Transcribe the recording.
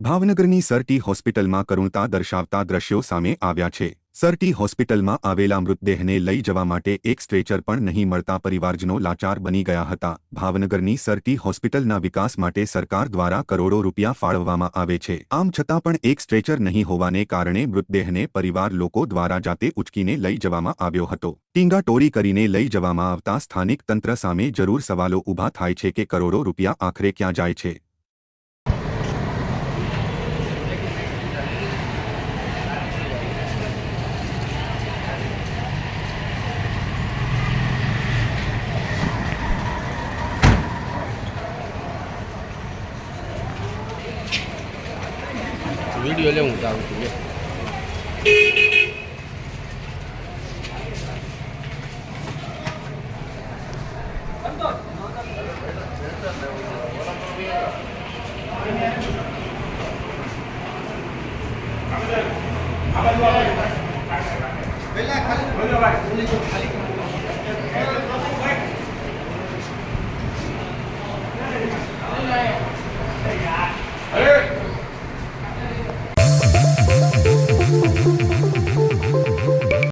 ભાવનગરની સરટી હોસ્પિટલમાં કરુણતા દર્શાવતા દ્રશ્યો સામે આવ્યા છે. સરટી હોસ્પિટલમાં આવેલા મૃતદેહને લઈ જવા માટે એક સ્ટ્રેચર પણ નહીં મળતા પરિવારજનો લાચાર બની ગયા હતા. ભાવનગરની સરટી હોસ્પિટલના વિકાસ માટે સરકાર દ્વારા કરોડો રૂપિયા ફાળવવામાં આવે છે. આમ છતાં પણ એક સ્ટ્રેચર નહીં હોવાને કારણે મૃતદેહને પરિવાર લોકો દ્વારા જાતે ઉચકીને લઈ જવામાં આવ્યો હતો. ટીંગાટોરી કરીને લઈ જવામાં આવતા સ્થાનિક તંત્ર સામે જરૂર સવાલો ઊભા થાય છે કે કરોડો રૂપિયા આખરે ક્યાં જાય છે? 밀리어 내용 당 그게 벨라 칼 벨라 칼